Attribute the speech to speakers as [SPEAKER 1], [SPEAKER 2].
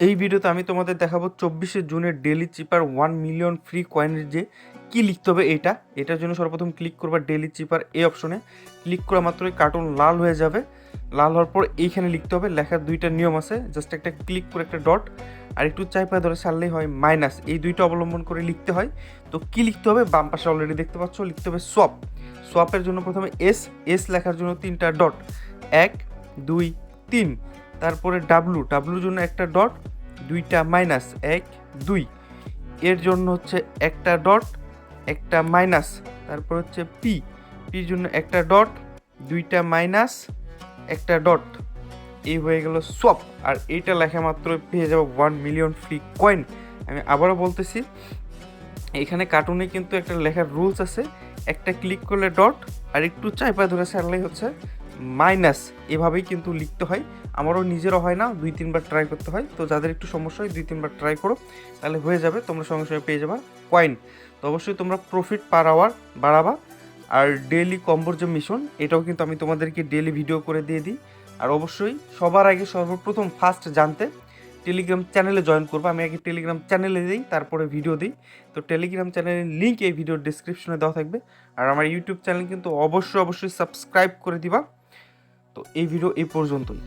[SPEAKER 1] এই ভিডিওতে আমি তোমাদের দেখাবো চব্বিশে জুনের daily cipher one million free কয়েনের যে কি লিখতে হবে এটা। এটার জন্য সর্বপ্রথম ক্লিক করবা ডেলি চিপার এই অপশনে ক্লিক করা মাত্রই কার্টুন লাল হয়ে যাবে। লাল হওয়ার পর এইখানে লিখতে হবে, লেখার দুইটা নিয়ম আছে। জাস্ট একটা ক্লিক করে একটা ডট আর একটু চাইপা ধরে ছাড়লেই হয় মাইনাস এই দুইটা অবলম্বন করে লিখতে হয়। তো কি লিখতে হবে? বাম পাশে অলরেডি দেখতে পাচ্ছ, লিখতে হবে সোয়াপ সোয়াপের জন্য প্রথমে এস এস লেখার জন্য তিনটা ডট এক, দুই, তিন। তারপরে ডাব্লু ডাব্লুর জন্য একটা ডট দুইটা মাইনাস এক, দুই। এর জন্য হচ্ছে একটা ডট একটা মাইনাস তারপর হচ্ছে পি পির জন্য একটা ডট দুইটা মাইনাস একটা ডট এই হয়ে গেল সোয়াপ আর এইটা লেখা মাত্র পেয়ে যাব ওয়ান মিলিয়ন ফ্রি কয়েন আমি আবারও বলতেছি, এখানে কার্টুনে কিন্তু একটা লেখার রুলস আছে। একটা ক্লিক করলে ডট আর একটু চাইপা ধরে ছাড়লেই হচ্ছে মাইনাস এভাবেই কিন্তু লিখতে হয়। আমারও নিজেরও হয় না, দুই তিনবার ট্রাই করতে হয়। তো যাদের একটু সমস্যা হয়, দুই তিনবার ট্রাই করো, তাহলে হয়ে যাবে, তোমরা সঙ্গে সঙ্গে পেয়ে যাবা কয়েন তো অবশ্যই তোমরা প্রফিট পার আওয়ার বাড়াবা। আর ডেইলি কম্বোর মিশন এটাও কিন্তু আমি তোমাদেরকে ডেইলি ভিডিও করে দিয়ে দিই। আর অবশ্যই সবার আগে সর্বপ্রথম ফার্স্ট জানতে টেলিগ্রাম চ্যানেলে জয়েন করব। আমি আগে টেলিগ্রাম চ্যানেলে দিই, তারপরে ভিডিও দিই। তো টেলিগ্রাম চ্যানেলের লিঙ্ক এই ভিডিওর ডিসক্রিপশনে দেওয়া থাকবে। আর আমার ইউটিউব চ্যানেল কিন্তু অবশ্যই অবশ্যই সাবস্ক্রাইব করে দিবা। তো এই ভিডিও এই পর্যন্তই।